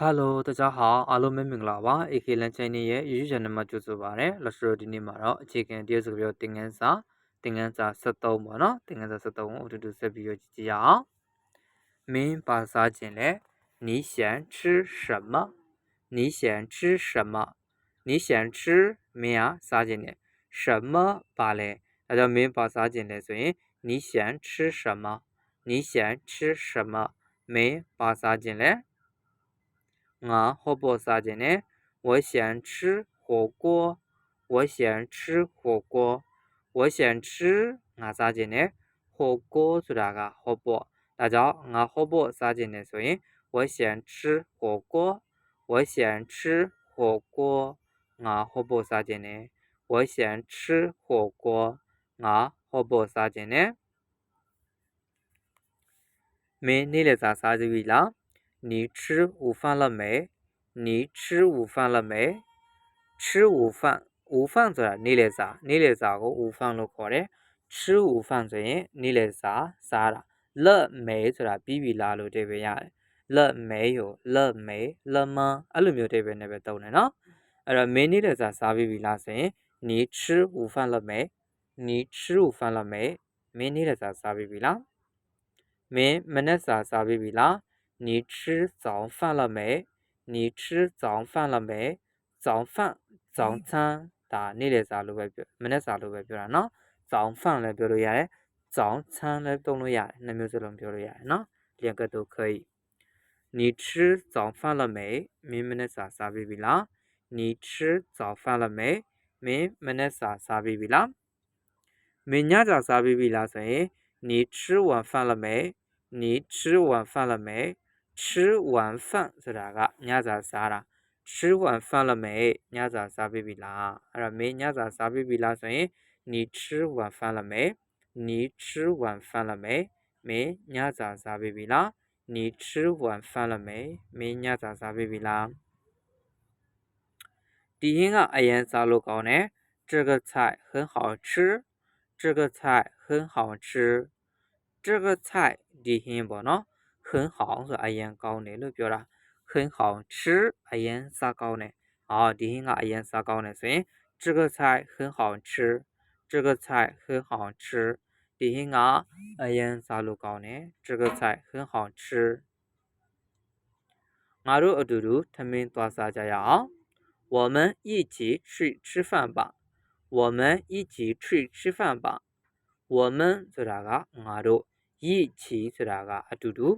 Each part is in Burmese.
Hello 大家好အားလုံးပဲမင်္ဂလာပါ AK Lan Channel ရဲ့ YouTube Channel မှာကြိုဆိုပါရစေ။လက်ရှိဒီနေ့မှာတော့အခြေခံတရုတ်စကားပြောသင်ခန်းစာသင်ခန်းစာ73ပေါ့နော်သင်ခန်းစာ73ကိုအတူတူဆက်ပြီးတော့ကြည့်ကြရအောင်။မင်းပါစားခြင်းလဲ你想吃什么你想吃什么你想吃မင်းอ่ะစားခြင်းလဲ什么ပါလဲအဲတော့မင်းပါစားခြင်းလဲဆိုရင်你想吃什么你想吃什么မင်းပါစားခြင်းလဲ 我喝不啥子呢？我想吃火锅，我想吃火锅，我想吃我啥子呢？火锅出来个喝不？大家，我喝不啥子呢？所以我想吃火锅，我想吃火锅，我喝不啥子呢？我想吃火锅，我喝不啥子呢？没你来咋啥子味了？你吃午饭了没？你吃午饭了没？吃午饭，午饭ဆိုတာနေ့လည်စာနေ့လည်စာကို午饭လို့ခေါ်တယ်။吃午饭ဆိုရင်နေ့လည်စာစားတာ။了没ဆိုတာပြီးပြီလားလို့အဓိပ္ပာယ်ရတယ်။了没有了没了吗အဲ့လိုမျိုးအဓိပ္ပာယ်နဲ့ပဲသုံးတယ်နော်။အဲ့တော့မင်းနေ့လည်စာစားပြီးပြီလားဆိုရင်你吃午饭了没？你吃午饭了没？မင်းနေ့လည်စာစားပြီးပြီလား။မင်းမနက်စာစားပြီးပြီလား။ 你吃早饭了没？你吃早饭了没？早饭、早餐，打你来啥路外表？没来啥路外表了呢早饭来表路呀？早餐来动路呀？那没有这种表路呀？那两个都可以。你吃早饭了没？没没那啥啥外表啦？你吃早饭了没？没没那啥啥外表啦？明天讲啥外表啦？所以，你吃晚饭了没？你吃晚饭了没？吃晚饭是哪个你要咋啥啦吃晚饭了没？你要咋啥 bb 啦？他说没你要咋啥 bb 啦？所以你吃晚饭了没？你吃晚饭了没？没你要咋啥 bb 啦？你吃晚饭了没？没你要咋啥 bb 啦？第一个哎呀咋录搞呢？这个菜很好吃这个菜很好吃。这个菜你很不孬很好ဆိုအရင်ကောင်းတယ်လို့ပြောတာ很好吃အရင်စားကောင်းတယ်ဟောဒီဟင်းကအရင်စားကောင်းတယ်ဆိုရင်这个菜很好吃这个菜很好吃ဒီဟင်းကအရင်စားလို့ကောင်းတယ်这个菜很好吃ငါတို့အတူတူထမင်းသွားစားကြရအောင်我们一起去吃饭吧我们一起去吃饭吧我们ဆိုတာကငါတို့一起ဆိုတာကအတူတူ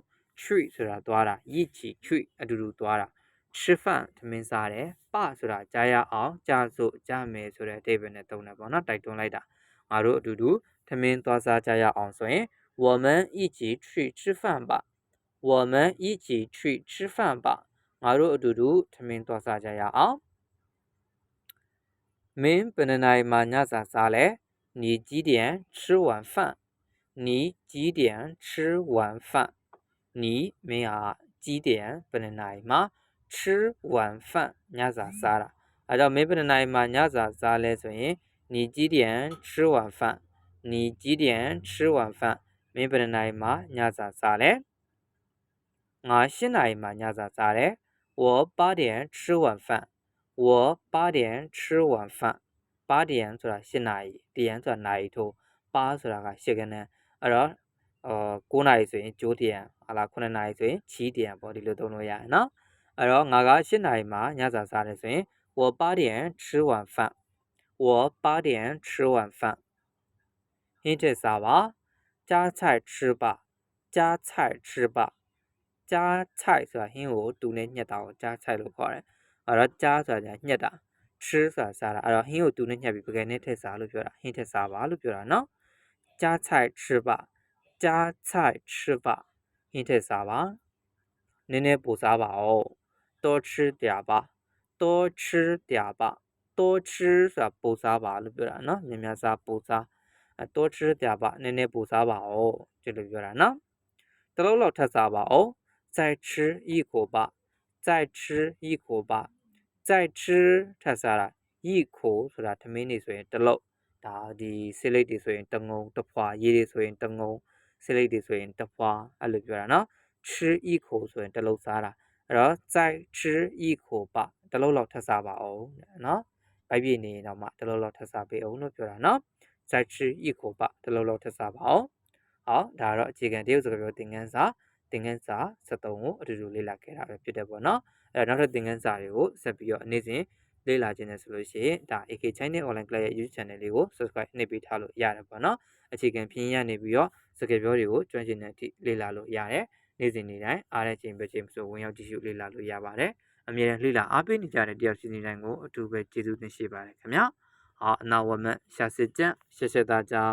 去ဆိုတာသွားတာ一起去အတူတူသွားတာ吃饭ထမင်းစားတယ်ပဆိုတာကြားရအောင်ကြားစို့ကြားမယ်ဆိုတဲ့အဓိပ္ပာယ်နဲ့သုံးတယ်ပေါ့နော်တိုက်တွန်းလိုက်တာငါတို့အတူတူထမင်းသွားစားကြရအောင်ဆိုရင်我们一起去吃饭吧我们一起去吃饭吧ငါတို့အတူတူထမင်းသွားစားကြရအောင်မင်းဘယ်နှနိုင်မှညစာစားလဲ你几点吃晚饭你几点吃晚饭 你没啊几点不能来吗吃晚饭ညစာစားတာအဲကြောင့်မင်းဘယ်နိုင်မှာညစာစားလဲဆိုရင်你几点吃晚饭你几点吃晚饭မင်းဘယ်နိုင်မှာညစာစားလဲငါ၈နိုင်မှာညစာစားတယ်我八点吃晚饭我八点吃晚饭八点ဆိုတာ၈နိုင်点ဆိုတာနိုင်ထိုးပါဆိုတာက၈ခဏအဲ့တော့ အော်9နာရီဆိုရင်ကျိုးတရံဟာလား9နာရီဆိုရင်ချီးတရံပေါ့ဒီလိုသုံးလို့ရတယ်နော်အဲ့တော့ငါက7နာရီမှာညစာစားတယ်ဆိုရင်我八点吃晚饭我八点吃晚饭ဟင်းချက်စားပါ加菜吃吧加菜吃吧加菜ဆိုတာဟင်းကိုတူနဲ့ညှက်တာကို加菜လို့ခေါ်တယ်အဲ့တော့加ဆိုတာညှက်တာ吃ဆိုတာစားတာအဲ့တော့ဟင်းကိုတူနဲ့ညှက်ပြီးပကယ်နဲ့ထည့်စားလို့ပြောတာဟင်းထည့်စားပါလို့ပြောတာနော်加菜吃吧 加菜吃吧ဟင်းထည့်စားပါနည်းနည်းပိုစားပါဦး多吃点吧多吃点吧多吃ဆိုတာပိုစားပါလို့ပြောတာเนาะများများစားပိုစားအဲ多吃点吧နည်းနည်းပိုစားပါဦးဒီလိုပြောတာเนาะတလုံးလောက်ထပ်စားပါဦး再吃一口吧再吃一口吧再吃ထပ်စားတာ一口ဆိုတာထမင်းနေဆိုရင်တလုံးဒါဒီဆေးလိပ်တွေဆိုရင်တငုံတဖွာရေးတွေဆိုရင်တငုံ ဆေးလိပ်တွေဆိုရင်တဖွာအဲ့လိုပြောတာနော်吃一口ဆိုရင်တလုံးစားတာ အဲ့တော့在吃一口吧တစ်လုံးလောက်ထပ်စားပါအောင်တဲ့နော်ဘိုက်ပြည့်နေရင်တော့မှတစ်လုံးလောက်ထပ်စားပေးအောင်လို့ပြောတာနော်在吃一口吧တစ်လုံးလောက်ထပ်စားပါအောင်ဟောဒါကတော့အခြေခံတရုတ်စကားပြောသင်ခန်းစာသင်ခန်းစာ73ကိုအတူတူလေ့လာခဲ့တာပဲဖြစ်တယ်ပေါ့နော်အဲ့တော့နောက်ထပ်သင်ခန်းစာတွေကိုဆက်ပြီးတော့နေ့စဉ် လေ့လာခြင်းနဲ့ဆိုလို့ရှိရင်ဒါ AK China Online Class ရဲ့ YouTube Channel လေးကို Subscribe နှိပ်ပေးထားလို့ရတယ်ပေါ့နော်အခြေခံဖြစ်ရနေပြီးတော့စကားပြောတွေကိုကျွမ်းကျင်တဲ့အထိလေ့လာလို့ရတယ်နေ့စဉ်နေ့တိုင်းအားတဲ့ချိန်ပဲချိန်ဆိုဝင်ရောက်ကြည့်ရှုလေ့လာလို့ရပါတယ်အမြဲတမ်းလေ့လာအားပေးနေကြတဲ့တယောက်စီနေတိုင်းကိုအထူးပဲကျေးဇူးတင်ရှိပါတယ်ခင်ဗျာအာအနာဝမတ်ရှာစစ်ကြက်ရှက်ရှက်သားကြား